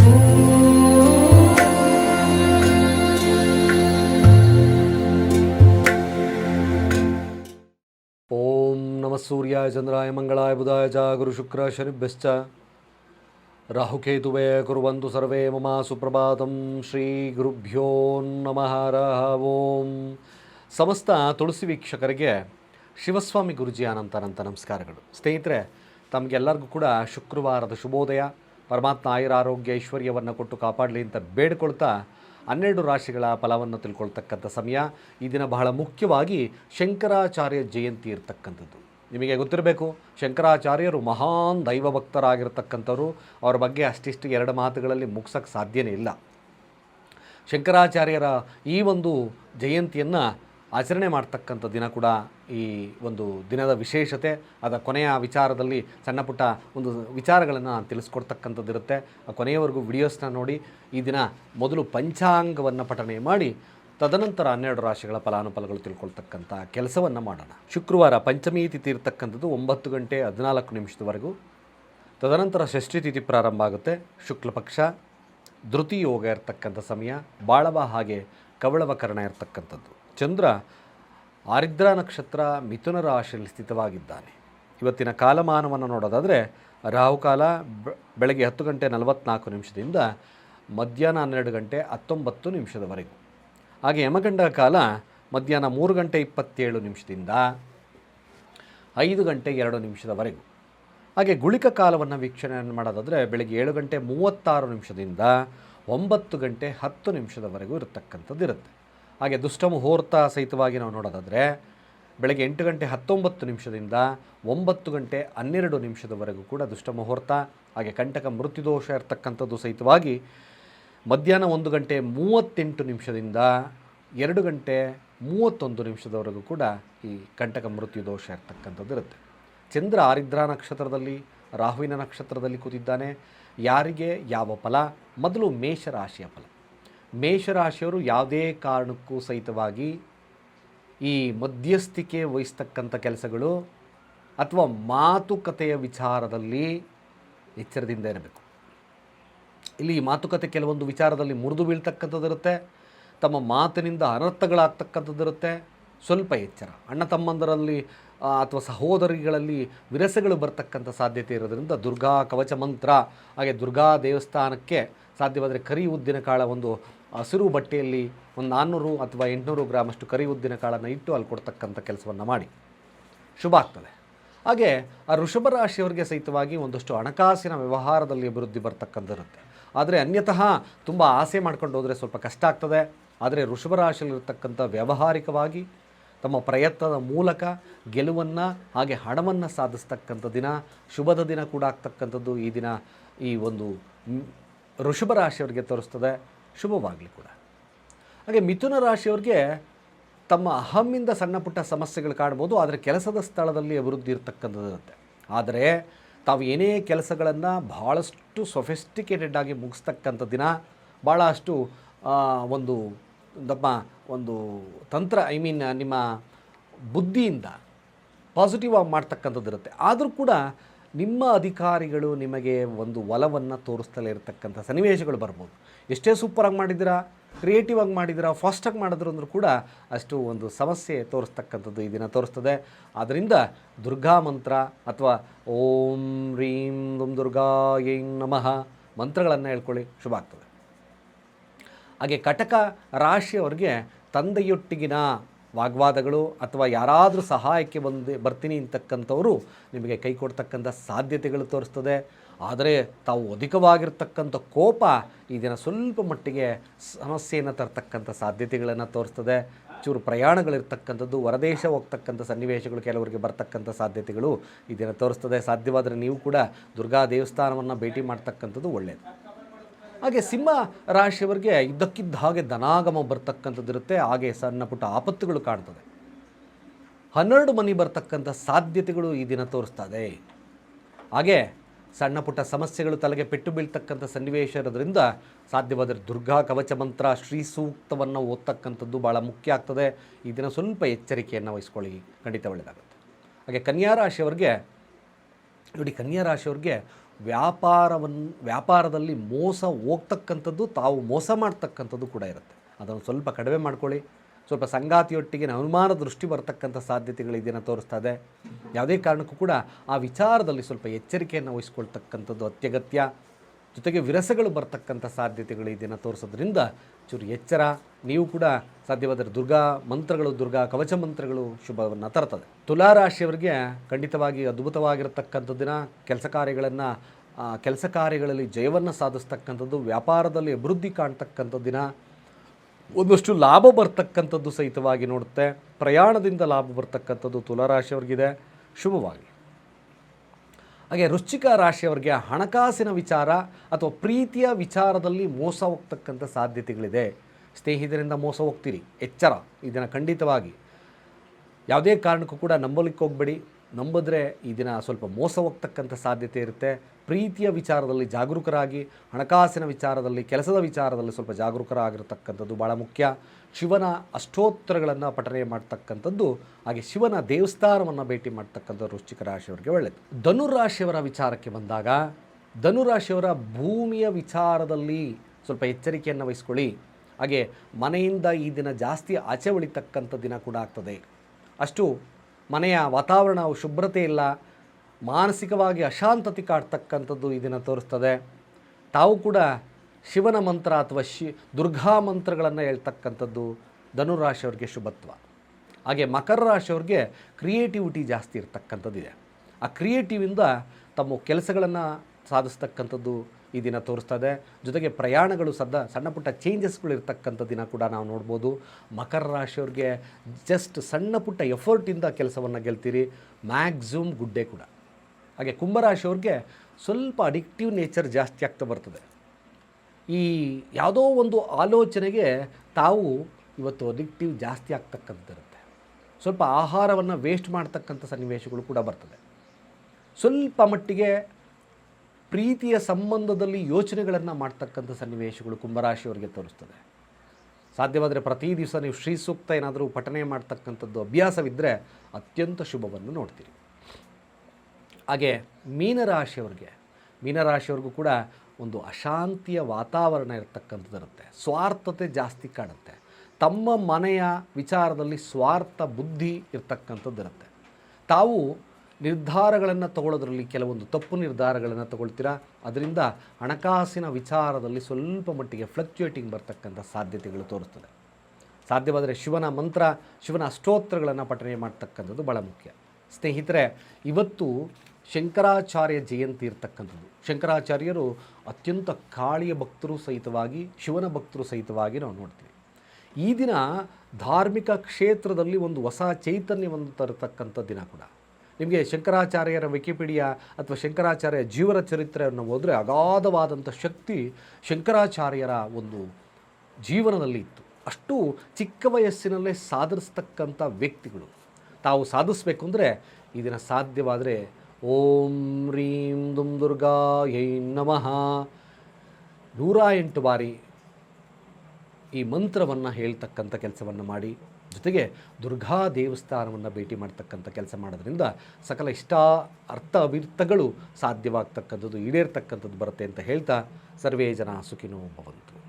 ಓಂ ನಮಃ ಸೂರ್ಯಾಯ ಚಂದ್ರಾಯ ಮಂಗಳಾಯ ಬುಧಾಯ ಚ ಗುರು ಶುಕ್ರ ಶನಿಭ್ಯಶ್ಚ ರಾಹುಕೇತುವೇ ಕುರುವಂತು ಸರ್ವೇ ಮಮ ಸುಪ್ರಭಾತಂ ಶ್ರೀ ಗುರುಭ್ಯೋ ನಮಃ ಓಂ ಸಮಸ್ತ ತುಳಸಿ ವೀಕ್ಷಕರಿಗೆ ಶಿವಸ್ವಾಮಿ ಗುರುಜಿ ಅನಂತ ಅನಂತ ನಮಸ್ಕಾರಗಳು. ಸ್ನೇಹಿತರೆ, ತಮಗೆಲ್ಲರಿಗೂ ಕೂಡ ಶುಕ್ರವಾರದ ಶುಭೋದಯ. ಪರಮಾತ್ಮ ಆಯುರಾರೋಗ್ಯ ಐಶ್ವರ್ಯವನ್ನು ಕೊಟ್ಟು ಕಾಪಾಡಲಿ ಅಂತ ಬೇಡ್ಕೊಳ್ತಾ ಹನ್ನೆರಡು ರಾಶಿಗಳ ಫಲವನ್ನು ತಿಳ್ಕೊಳ್ತಕ್ಕಂಥ ಸಮಯ. ಈ ದಿನ ಬಹಳ ಮುಖ್ಯವಾಗಿ ಶಂಕರಾಚಾರ್ಯ ಜಯಂತಿ ಇರತಕ್ಕಂಥದ್ದು. ನಿಮಗೆ ಗೊತ್ತಿರಬೇಕು, ಶಂಕರಾಚಾರ್ಯರು ಮಹಾನ್ ದೈವ ಭಕ್ತರಾಗಿರ್ತಕ್ಕಂಥವ್ರು ಅವ್ರ ಬಗ್ಗೆ ಅಷ್ಟಿಷ್ಟು ಎರಡು ಮಾತುಗಳಲ್ಲಿ ಮುಗ್ಸೋಕ್ಕೆ ಸಾಧ್ಯನೇ ಇಲ್ಲ. ಶಂಕರಾಚಾರ್ಯರ ಈ ಒಂದು ಜಯಂತಿಯನ್ನು ಆಚರಣೆ ಮಾಡ್ತಕ್ಕಂಥ ದಿನ ಕೂಡ ಈ ಒಂದು ದಿನದ ವಿಶೇಷತೆ. ಅದರ ಕೊನೆಯ ವಿಚಾರದಲ್ಲಿ ಸಣ್ಣ ಪುಟ್ಟ ಒಂದು ವಿಚಾರಗಳನ್ನು ನಾನು ತಿಳಿಸ್ಕೊಡ್ತಕ್ಕಂಥದ್ದಿರುತ್ತೆ. ಆ ಕೊನೆಯವರೆಗೂ ವಿಡಿಯೋಸ್ನ ನೋಡಿ, ಈ ದಿನ ಮೊದಲು ಪಂಚಾಂಗವನ್ನು ಪಠನೆ ಮಾಡಿ, ತದನಂತರ ಹನ್ನೆರಡು ರಾಶಿಗಳ ಫಲಾನುಫಲಗಳು ತಿಳ್ಕೊಳ್ತಕ್ಕಂಥ ಕೆಲಸವನ್ನು ಮಾಡೋಣ. ಶುಕ್ರವಾರ ಪಂಚಮಿ ತಿಥಿ ಇರತಕ್ಕಂಥದ್ದು ಒಂಬತ್ತು ಗಂಟೆ ಹದಿನಾಲ್ಕು ನಿಮಿಷದವರೆಗೂ. ತದನಂತರ ಷಷ್ಠಿ ತಿಥಿ ಪ್ರಾರಂಭ ಆಗುತ್ತೆ, ಶುಕ್ಲಪಕ್ಷ. ಧೃತಿ ಯೋಗ ಇರತಕ್ಕಂಥ ಸಮಯ, ಬಾಳವ ಹಾಗೆ ಕವಳವಕರಣ ಇರತಕ್ಕಂಥದ್ದು. ಚಂದ್ರ ಆರಿದ್ರ ನಕ್ಷತ್ರ ಮಿಥುನ ರಾಶಿಯಲ್ಲಿ ಸ್ಥಿತವಾಗಿದ್ದಾನೆ. ಇವತ್ತಿನ ಕಾಲಮಾನವನ್ನು ನೋಡೋದಾದರೆ ರಾಹುಕಾಲ ಬೆಳಗ್ಗೆ ಹತ್ತು ಗಂಟೆ ನಲವತ್ತ್ನಾಲ್ಕು ನಿಮಿಷದಿಂದ ಮಧ್ಯಾಹ್ನ ಹನ್ನೆರಡು ಗಂಟೆ ಹತ್ತೊಂಬತ್ತು ನಿಮಿಷದವರೆಗೂ. ಹಾಗೆ ಯಮಗಂಡ ಕಾಲ ಮಧ್ಯಾಹ್ನ ಮೂರು ಗಂಟೆ ಇಪ್ಪತ್ತೇಳು ನಿಮಿಷದಿಂದ ಐದು ಗಂಟೆ ಎರಡು ನಿಮಿಷದವರೆಗೂ. ಹಾಗೆ ಗುಳಿಕ ಕಾಲವನ್ನು ವೀಕ್ಷಣೆ ಮಾಡೋದಾದರೆ ಬೆಳಗ್ಗೆ ಏಳು ಗಂಟೆ ಮೂವತ್ತಾರು ನಿಮಿಷದಿಂದ ಒಂಬತ್ತು ಗಂಟೆ ಹತ್ತು ನಿಮಿಷದವರೆಗೂ ಇರತಕ್ಕಂಥದ್ದು ಇರುತ್ತೆ ಹಾಗೆ ದುಷ್ಟ ಮುಹೂರ್ತ ಸಹಿತವಾಗಿ ನಾವು ನೋಡೋದಾದರೆ ಬೆಳಗ್ಗೆ ಎಂಟು ಗಂಟೆ ಹತ್ತೊಂಬತ್ತು ನಿಮಿಷದಿಂದ ಒಂಬತ್ತು ಗಂಟೆ ಹನ್ನೆರಡು ನಿಮಿಷದವರೆಗೂ ಕೂಡ ದುಷ್ಟ ಮುಹೂರ್ತ ಹಾಗೆ ಕಂಟಕ ಮೃತ್ಯುದೋಷ ಇರತಕ್ಕಂಥದ್ದು ಸಹಿತವಾಗಿ ಮಧ್ಯಾಹ್ನ ಒಂದು ಗಂಟೆ ಮೂವತ್ತೆಂಟು ನಿಮಿಷದಿಂದ ಎರಡು ಗಂಟೆ ಮೂವತ್ತೊಂದು ನಿಮಿಷದವರೆಗೂ ಕೂಡ ಈ ಕಂಟಕ ಮೃತ್ಯು ದೋಷ ಇರತಕ್ಕಂಥದ್ದು ಇರುತ್ತೆ. ಚಂದ್ರ ಆರಿದ್ರಾ ನಕ್ಷತ್ರದಲ್ಲಿ, ರಾಹುವಿನ ನಕ್ಷತ್ರದಲ್ಲಿ ಕೂತಿದ್ದಾನೆ. ಯಾರಿಗೆ? ಯಾವ ಫಲ? ಮೊದಲು ಮೇಷರಾಶಿಯ ಫಲ. ಮೇಷರಾಶಿಯವರು ಯಾವುದೇ ಕಾರಣಕ್ಕೂ ಸಹಿತವಾಗಿ ಈ ಮಧ್ಯಸ್ಥಿಕೆ ವಹಿಸ್ತಕ್ಕಂಥ ಕೆಲಸಗಳು ಅಥವಾ ಮಾತುಕತೆಯ ವಿಚಾರದಲ್ಲಿ ಎಚ್ಚರದಿಂದ ಇರಬೇಕು. ಇಲ್ಲಿ ಮಾತುಕತೆ ಕೆಲವೊಂದು ವಿಚಾರದಲ್ಲಿ ಮುರಿದು ಬೀಳ್ತಕ್ಕಂಥದ್ದಿರುತ್ತೆ, ತಮ್ಮ ಮಾತಿನಿಂದ ಅನರ್ಥಗಳಾಗ್ತಕ್ಕಂಥದ್ದಿರುತ್ತೆ, ಸ್ವಲ್ಪ ಎಚ್ಚರ. ಅಣ್ಣ ತಮ್ಮಂದರಲ್ಲಿ ಅಥವಾ ಸಹೋದರಿಗಳಲ್ಲಿ ವಿರಸಗಳು ಬರ್ತಕ್ಕಂಥ ಸಾಧ್ಯತೆ ಇರೋದರಿಂದ ದುರ್ಗಾ ಕವಚ ಮಂತ್ರ, ಹಾಗೆ ದುರ್ಗಾ ದೇವಸ್ಥಾನಕ್ಕೆ ಸಾಧ್ಯವಾದರೆ ಕರಿ ಉದ್ದಿನ ಕಾಳ ಒಂದು ಹಸಿರು ಬಟ್ಟೆಯಲ್ಲಿ ಒಂದು ನಾನ್ನೂರು ಅಥವಾ ಎಂಟುನೂರು ಗ್ರಾಮಷ್ಟು ಕರಿ ಉದ್ದಿನ ಕಾಳನ್ನು ಇಟ್ಟು ಅಲ್ಲಿ ಕೊಡ್ತಕ್ಕಂಥ ಕೆಲಸವನ್ನು ಮಾಡಿ. ಶುಭ ಆಗ್ತದೆ. ಹಾಗೆ ಆ ವೃಷಭ ರಾಶಿಯವರಿಗೆ ಸಹಿತವಾಗಿ ಒಂದಷ್ಟು ಹಣಕಾಸಿನ ವ್ಯವಹಾರದಲ್ಲಿ ಅಭಿವೃದ್ಧಿ ಬರ್ತಕ್ಕಂಥಿರುತ್ತೆ ಆದರೆ ಅನ್ಯತಃ ತುಂಬ ಆಸೆ ಮಾಡ್ಕೊಂಡು ಹೋದರೆ ಸ್ವಲ್ಪ ಕಷ್ಟ ಆಗ್ತದೆ. ಆದರೆ ವೃಷಭ ರಾಶಿಯಲ್ಲಿರ್ತಕ್ಕಂಥ ವ್ಯಾವಹಾರಿಕವಾಗಿ ತಮ್ಮ ಪ್ರಯತ್ನದ ಮೂಲಕ ಗೆಲುವನ್ನು ಹಾಗೆ ಹಣವನ್ನು ಸಾಧಿಸ್ತಕ್ಕಂಥ ದಿನ, ಶುಭದ ದಿನ ಕೂಡ ಆಗ್ತಕ್ಕಂಥದ್ದು ಈ ದಿನ ಈ ಒಂದು ಋಷಭ ರಾಶಿಯವರಿಗೆ ತೋರಿಸ್ತದೆ. ಶುಭವಾಗಲಿ ಕೂಡ. ಹಾಗೆ ಮಿಥುನ ರಾಶಿಯವ್ರಿಗೆ ತಮ್ಮ ಅಹಮ್ಮಿಂದ ಸಣ್ಣ ಪುಟ್ಟ ಸಮಸ್ಯೆಗಳು ಕಾಣ್ಬೋದು, ಆದರೆ ಕೆಲಸದ ಸ್ಥಳದಲ್ಲಿ ಅಭಿವೃದ್ಧಿ ಇರತಕ್ಕಂಥದ್ದಿರುತ್ತೆ ಆದರೆ ತಾವು ಏನೇ ಕೆಲಸಗಳನ್ನು ಭಾಳಷ್ಟು ಸೊಫಿಸ್ಟಿಕೇಟೆಡ್ ಆಗಿ ಮುಗಿಸ್ತಕ್ಕಂಥ ದಿನ ಭಾಳಷ್ಟು ಒಂದು ತಮ್ಮ ಒಂದು ತಂತ್ರ ಐ ಮೀನ್ ನಿಮ್ಮ ಬುದ್ಧಿಯಿಂದ ಪಾಸಿಟಿವ್ ಆಗಿ ಮಾಡ್ತಕ್ಕಂಥದ್ದು ಇರುತ್ತೆ ಆದರೂ ಕೂಡ ನಿಮ್ಮ ಅಧಿಕಾರಿಗಳು ನಿಮಗೆ ಒಂದು ಒಲವನ್ನು ತೋರಿಸ್ತಲೇ ಇರತಕ್ಕಂಥ ಸನ್ನಿವೇಶಗಳು ಬರ್ಬೋದು. ಎಷ್ಟೇ ಸೂಪರಾಗಿ ಮಾಡಿದ್ದೀರಾ ಕ್ರಿಯೇಟಿವ್ ಆಗಿ ಮಾಡಿದ್ದೀರಾ ಫಾಸ್ಟಾಗಿ ಮಾಡಿದ್ರು ಅಂದರೂ ಕೂಡ ಅಷ್ಟು ಒಂದು ಸಮಸ್ಯೆ ತೋರಿಸ್ತಕ್ಕಂಥದ್ದು ಈ ದಿನ ತೋರಿಸ್ತದೆ. ಆದ್ದರಿಂದ ದುರ್ಗಾ ಮಂತ್ರ ಅಥವಾ ಓಂ ರೀಂ ದುಂ ದುರ್ಗಾ ಏಂ ನಮಃ ಮಂತ್ರಗಳನ್ನು ಹೇಳ್ಕೊಳ್ಳಿ, ಶುಭ ಆಗ್ತದೆ. ಹಾಗೆ ಕಟಕ ರಾಶಿಯವರಿಗೆ ತಂದೆಯೊಟ್ಟಿಗಿನ ವಾಗ್ವಾದಗಳು ಅಥವಾ ಯಾರಾದರೂ ಸಹಾಯಕ್ಕೆ ಬಂದು ಬರ್ತೀನಿ ಅಂತಕ್ಕಂಥವರು ನಿಮಗೆ ಕೈ ಕೊಡ್ತಕ್ಕಂಥ ಸಾಧ್ಯತೆಗಳು ತೋರಿಸ್ತದೆ. ಆದರೆ ತಾವು ಅಧಿಕವಾಗಿರ್ತಕ್ಕಂಥ ಕೋಪ ಈ ಸ್ವಲ್ಪ ಮಟ್ಟಿಗೆ ಸಮಸ್ಯೆಯನ್ನು ತರ್ತಕ್ಕಂಥ ಸಾಧ್ಯತೆಗಳನ್ನು ತೋರಿಸ್ತದೆ. ಚೂರು ಪ್ರಯಾಣಗಳಿರ್ತಕ್ಕಂಥದ್ದು, ಹೊರದೇಶ ಹೋಗ್ತಕ್ಕಂಥ ಸನ್ನಿವೇಶಗಳು ಕೆಲವರಿಗೆ ಬರ್ತಕ್ಕಂಥ ಸಾಧ್ಯತೆಗಳು ಇದನ್ನು ದಿನ ತೋರಿಸ್ತದೆ. ಸಾಧ್ಯವಾದರೆ ನೀವು ಕೂಡ ದುರ್ಗಾ ದೇವಸ್ಥಾನವನ್ನು ಭೇಟಿ ಮಾಡ್ತಕ್ಕಂಥದ್ದು ಒಳ್ಳೆಯದು ಹಾಗೆ ಸಿಂಹ ರಾಶಿಯವರಿಗೆ ಇದ್ದಕ್ಕಿದ್ದ ಹಾಗೆ ಧನಾಗಮ ಬರ್ತಕ್ಕಂಥದ್ದಿರುತ್ತೆ ಹಾಗೆ ಸಣ್ಣ ಪುಟ್ಟ ಆಪತ್ತುಗಳು ಕಾಣ್ತದೆ. ಹನ್ನೆರಡು ಮನಿ ಬರ್ತಕ್ಕಂಥ ಸಾಧ್ಯತೆಗಳು ಈ ದಿನ ತೋರಿಸ್ತದೆ. ಹಾಗೆ ಸಣ್ಣ ಪುಟ್ಟ ಸಮಸ್ಯೆಗಳು ತಲೆಗೆ ಪೆಟ್ಟು ಬೀಳ್ತಕ್ಕಂಥ ಸನ್ನಿವೇಶ ಇರೋದ್ರಿಂದ ಸಾಧ್ಯವಾದರೆ ದುರ್ಗಾ ಕವಚ ಮಂತ್ರ, ಶ್ರೀ ಸೂಕ್ತವನ್ನು ಓದ್ತಕ್ಕಂಥದ್ದು ಭಾಳ ಮುಖ್ಯ ಆಗ್ತದೆ. ಈ ದಿನ ಸ್ವಲ್ಪ ಎಚ್ಚರಿಕೆಯನ್ನು ವಹಿಸ್ಕೊಳ್ಳಿ. ಖಂಡಿತ ಒಳ್ಳೆಯದಾಗುತ್ತೆ. ಹಾಗೆ ಕನ್ಯಾ ರಾಶಿಯವರಿಗೆ, ನೋಡಿ ಕನ್ಯಾ ರಾಶಿಯವ್ರಿಗೆ ವ್ಯಾಪಾರವನ್ನು ವ್ಯಾಪಾರದಲ್ಲಿ ಮೋಸ ಹೋಗ್ತಕ್ಕಂಥದ್ದು, ತಾವು ಮೋಸ ಮಾಡ್ತಕ್ಕಂಥದ್ದು ಕೂಡ ಇರುತ್ತೆ. ಅದನ್ನು ಸ್ವಲ್ಪ ಕಡಿಮೆ ಮಾಡ್ಕೊಳ್ಳಿ. ಸ್ವಲ್ಪ ಸಂಗಾತಿಯೊಟ್ಟಿಗೆ ಅನುಮಾನ ದೃಷ್ಟಿ ಬರ್ತಕ್ಕಂಥ ಸಾಧ್ಯತೆಗಳು ಇದನ್ನು ಇದೆ ಯಾವುದೇ ಕಾರಣಕ್ಕೂ ಕೂಡ ಆ ವಿಚಾರದಲ್ಲಿ ಸ್ವಲ್ಪ ಎಚ್ಚರಿಕೆಯನ್ನು ವಹಿಸ್ಕೊಳ್ತಕ್ಕಂಥದ್ದು ಅತ್ಯಗತ್ಯ. ಜೊತೆಗೆ ವಿರಸಗಳು ಬರ್ತಕ್ಕಂಥ ಸಾಧ್ಯತೆಗಳು ಇದನ್ನು ತೋರಿಸೋದ್ರಿಂದ ಚೂರು ಎಚ್ಚರ, ನೀವು ಕೂಡ ಸಾಧ್ಯವಾದರೆ ದುರ್ಗಾ ಮಂತ್ರಗಳು, ದುರ್ಗಾ ಕವಚ ಮಂತ್ರಗಳು ಶುಭವನ್ನು ತರ್ತದೆ. ತುಲಾರಾಶಿಯವರಿಗೆ ಖಂಡಿತವಾಗಿ ಅದ್ಭುತವಾಗಿರತಕ್ಕಂಥ ದಿನ. ಕೆಲಸ ಕಾರ್ಯಗಳನ್ನು ಕೆಲಸ ಕಾರ್ಯಗಳಲ್ಲಿ ಜಯವನ್ನು ಸಾಧಿಸ್ತಕ್ಕಂಥದ್ದು, ವ್ಯಾಪಾರದಲ್ಲಿ ಅಭಿವೃದ್ಧಿ ಕಾಣ್ತಕ್ಕಂಥ ದಿನ. ಒಂದಷ್ಟು ಲಾಭ ಬರ್ತಕ್ಕಂಥದ್ದು ಸಹಿತವಾಗಿ ನೋಡುತ್ತೆ. ಪ್ರಯಾಣದಿಂದ ಲಾಭ ಬರ್ತಕ್ಕಂಥದ್ದು ತುಲಾರಾಶಿಯವ್ರಿಗಿದೆ. ಶುಭವಾಗಿ ಹಾಗೆ ವೃಶ್ಚಿಕ ರಾಶಿಯವರಿಗೆ ಹಣಕಾಸಿನ ವಿಚಾರ ಅಥವಾ ಪ್ರೀತಿಯ ವಿಚಾರದಲ್ಲಿ ಮೋಸ ಹೋಗ್ತಕ್ಕಂಥ ಸಾಧ್ಯತೆಗಳಿದೆ. ಸ್ನೇಹಿತರಿಂದ ಮೋಸ ಹೋಗ್ತೀರಿ. ಎಚ್ಚರ. ಇದನ್ನು ಖಂಡಿತವಾಗಿ. ಯಾವುದೇ ಕಾರಣಕ್ಕೂ ಕೂಡ ನಂಬಲಿಕ್ಕೆ ಹೋಗಬೇಡಿ. ನಂಬಿದ್ರೆ ಈ ದಿನ ಸ್ವಲ್ಪ ಮೋಸ ಹೋಗ್ತಕ್ಕಂಥ ಸಾಧ್ಯತೆ ಇರುತ್ತೆ. ಪ್ರೀತಿಯ ವಿಚಾರದಲ್ಲಿ ಜಾಗರೂಕರಾಗಿ, ಹಣಕಾಸಿನ ವಿಚಾರದಲ್ಲಿ, ಕೆಲಸದ ವಿಚಾರದಲ್ಲಿ ಸ್ವಲ್ಪ ಜಾಗರೂಕರಾಗಿರ್ತಕ್ಕಂಥದ್ದು ಭಾಳ ಮುಖ್ಯ. ಶಿವನ ಅಷ್ಟೋತ್ತರಗಳನ್ನು ಪಠನೆ ಮಾಡ್ತಕ್ಕಂಥದ್ದು, ಹಾಗೆ ಶಿವನ ದೇವಸ್ಥಾನವನ್ನು ಭೇಟಿ ಮಾಡ್ತಕ್ಕಂಥ ವೃಶ್ಚಿಕ ರಾಶಿಯವರಿಗೆ ಒಳ್ಳೆಯದು ಧನುರಾಶಿಯವರ ವಿಚಾರಕ್ಕೆ ಬಂದಾಗ, ಧನುರಾಶಿಯವರ ಭೂಮಿಯ ವಿಚಾರದಲ್ಲಿ ಸ್ವಲ್ಪ ಎಚ್ಚರಿಕೆಯನ್ನು ವಹಿಸ್ಕೊಳ್ಳಿ. ಹಾಗೆ ಮನೆಯಿಂದ ಈ ದಿನ ಜಾಸ್ತಿ ಆಚೆ ಉಳಿತಕ್ಕಂಥ ದಿನ ಕೂಡ ಆಗ್ತದೆ. ಅಷ್ಟು ಮನೆಯ ವಾತಾವರಣ ಶುಭ್ರತೆ ಇಲ್ಲ, ಮಾನಸಿಕವಾಗಿ ಅಶಾಂತತೆ ಕಾಡ್ತಕ್ಕಂಥದ್ದು ಇದನ್ನು ತೋರಿಸ್ತದೆ. ತಾವು ಕೂಡ ಶಿವನ ಮಂತ್ರ ಅಥವಾ ಶಿ, ದುರ್ಗಾ ಮಂತ್ರಗಳನ್ನು ಹೇಳ್ತಕ್ಕಂಥದ್ದು ಧನುರಾಶಿಯವ್ರಿಗೆ ಶುಭತ್ವ. ಹಾಗೆ ಮಕರ ರಾಶಿಯವ್ರಿಗೆ ಕ್ರಿಯೇಟಿವಿಟಿ ಜಾಸ್ತಿ ಇರ್ತಕ್ಕಂಥದ್ದಿದೆ. ಆ ಕ್ರಿಯೇಟಿವಿಂದ ತಮ್ಮ ಕೆಲಸಗಳನ್ನು ಸಾಧಿಸ್ತಕ್ಕಂಥದ್ದು ಈ ದಿನ ತೋರಿಸ್ತದೆ. ಜೊತೆಗೆ ಪ್ರಯಾಣಗಳು ಸದ್ದ ಸಣ್ಣ ಪುಟ್ಟ ಚೇಂಜಸ್ಗಳು ಇರ್ತಕ್ಕಂಥ ದಿನ ಕೂಡ ನಾವು ನೋಡ್ಬೋದು. ಮಕರ ರಾಶಿಯವ್ರಿಗೆ ಜಸ್ಟ್ ಸಣ್ಣ ಪುಟ್ಟ ಎಫರ್ಟಿಂದ ಕೆಲಸವನ್ನು ಗೆಲ್ತೀರಿ. ಮ್ಯಾಕ್ಸಿಮಮ್ ಗುಡ್ಡೆ ಕೂಡ. ಹಾಗೆ ಕುಂಭರಾಶಿಯವ್ರಿಗೆ ಸ್ವಲ್ಪ ಅಡಿಕ್ಟಿವ್ ನೇಚರ್ ಜಾಸ್ತಿ ಆಗ್ತಾ ಬರ್ತದೆ. ಈ ಯಾವುದೋ ಒಂದು ಆಲೋಚನೆಗೆ ತಾವು ಇವತ್ತು ಅಡಿಕ್ಟಿವ್ ಜಾಸ್ತಿ ಆಗ್ತಕ್ಕಂಥದ್ದಿರುತ್ತೆ ಸ್ವಲ್ಪ ಆಹಾರವನ್ನು ವೇಸ್ಟ್ ಮಾಡ್ತಕ್ಕಂಥ ಸನ್ನಿವೇಶಗಳು ಕೂಡ ಬರ್ತದೆ. ಸ್ವಲ್ಪ ಮಟ್ಟಿಗೆ ಪ್ರೀತಿಯ ಸಂಬಂಧದಲ್ಲಿ ಯೋಚನೆಗಳನ್ನು ಮಾಡ್ತಕ್ಕಂಥ ಸನ್ನಿವೇಶಗಳು ಕುಂಭರಾಶಿಯವರಿಗೆ ತೋರಿಸ್ತದೆ. ಸಾಧ್ಯವಾದರೆ ಪ್ರತಿ ದಿವಸ ನೀವು ಶ್ರೀ ಸೂಕ್ತ ಏನಾದರೂ ಪಠನೆ ಮಾಡ್ತಕ್ಕಂಥದ್ದು ಅಭ್ಯಾಸವಿದ್ದರೆ ಅತ್ಯಂತ ಶುಭವನ್ನು ನೋಡ್ತೀರಿ. ಹಾಗೆ ಮೀನರಾಶಿಯವ್ರಿಗೆ, ಮೀನರಾಶಿಯವ್ರಿಗೂ ಕೂಡ ಒಂದು ಅಶಾಂತಿಯ ವಾತಾವರಣ ಇರತಕ್ಕಂಥದ್ದು ಇರುತ್ತೆ ಸ್ವಾರ್ಥತೆ ಜಾಸ್ತಿ ಕಾಣುತ್ತೆ. ತಮ್ಮ ಮನೆಯ ವಿಚಾರದಲ್ಲಿ ಸ್ವಾರ್ಥ ಬುದ್ಧಿ ಇರತಕ್ಕಂಥದ್ದು ಇರುತ್ತೆ ತಾವು ನಿರ್ಧಾರಗಳನ್ನು ತಗೊಳ್ಳೋದ್ರಲ್ಲಿ ಕೆಲವೊಂದು ತಪ್ಪು ನಿರ್ಧಾರಗಳನ್ನು ತಗೊಳ್ತೀರಾ? ಅದರಿಂದ ಹಣಕಾಸಿನ ವಿಚಾರದಲ್ಲಿ ಸ್ವಲ್ಪ ಮಟ್ಟಿಗೆ ಫ್ಲಕ್ಚುಯೇಟಿಂಗ್ ಬರ್ತಕ್ಕಂಥ ಸಾಧ್ಯತೆಗಳು ತೋರಿಸ್ತದೆ ಸಾಧ್ಯವಾದರೆ ಶಿವನ ಮಂತ್ರ, ಶಿವನ ಅಷ್ಟೋತ್ತರಗಳನ್ನು ಪಠನೆ ಮಾಡ್ತಕ್ಕಂಥದ್ದು ಭಾಳ ಮುಖ್ಯ. ಸ್ನೇಹಿತರೆ, ಇವತ್ತು ಶಂಕರಾಚಾರ್ಯ ಜಯಂತಿ ಇರ್ತಕ್ಕಂಥದ್ದು. ಶಂಕರಾಚಾರ್ಯರು ಅತ್ಯಂತ ಕಾಳಿಯ ಭಕ್ತರು ಸಹಿತವಾಗಿ, ಶಿವನ ಭಕ್ತರು ಸಹಿತವಾಗಿ ನಾವು ನೋಡ್ತೀವಿ. ಈ ದಿನ ಧಾರ್ಮಿಕ ಕ್ಷೇತ್ರದಲ್ಲಿ ಒಂದು ಹೊಸ ಚೈತನ್ಯವನ್ನು ತರತಕ್ಕಂಥ ದಿನ ಕೂಡ. ನಿಮಗೆ ಶಂಕರಾಚಾರ್ಯರ ವಿಕಿಪೀಡಿಯಾ ಅಥವಾ ಶಂಕರಾಚಾರ್ಯ ಜೀವನ ಚರಿತ್ರೆಯನ್ನು ಹೋದರೆ ಅಗಾಧವಾದಂಥ ಶಕ್ತಿ ಶಂಕರಾಚಾರ್ಯರ ಒಂದು ಜೀವನದಲ್ಲಿ ಇತ್ತು. ಅಷ್ಟು ಚಿಕ್ಕ ವಯಸ್ಸಿನಲ್ಲೇ ಸಾಧಿಸ್ತಕ್ಕಂಥ ವ್ಯಕ್ತಿಗಳು. ತಾವು ಸಾಧಿಸಬೇಕು ಅಂದರೆ ಇದನ್ನು ಸಾಧ್ಯವಾದರೆ ಓಂ ರೀಂ ದುಂ ದುರ್ಗಾ ಯೈ ನಮಃ. ನೂರ ಎಂಟು ಬಾರಿ ಈ ಮಂತ್ರವನ್ನು ಹೇಳ್ತಕ್ಕಂಥ ಕೆಲಸವನ್ನು ಮಾಡಿ. ಜೊತೆಗೆ ದುರ್ಗಾ ದೇವಸ್ಥಾನವನ್ನು ಭೇಟಿ ಮಾಡ್ತಕ್ಕಂಥ ಕೆಲಸ ಮಾಡೋದ್ರಿಂದ ಸಕಲ ಇಷ್ಟ, ಅರ್ಥ ಅವಿರ್ಥಗಳು ಸಾಧ್ಯವಾಗ್ತಕ್ಕಂಥದ್ದು, ಈಡೇರ್ತಕ್ಕಂಥದ್ದು ಬರುತ್ತೆ ಅಂತ ಹೇಳ್ತಾ ಸರ್ವೇ ಜನ ಸುಖಿನೋ ಭವಂತು.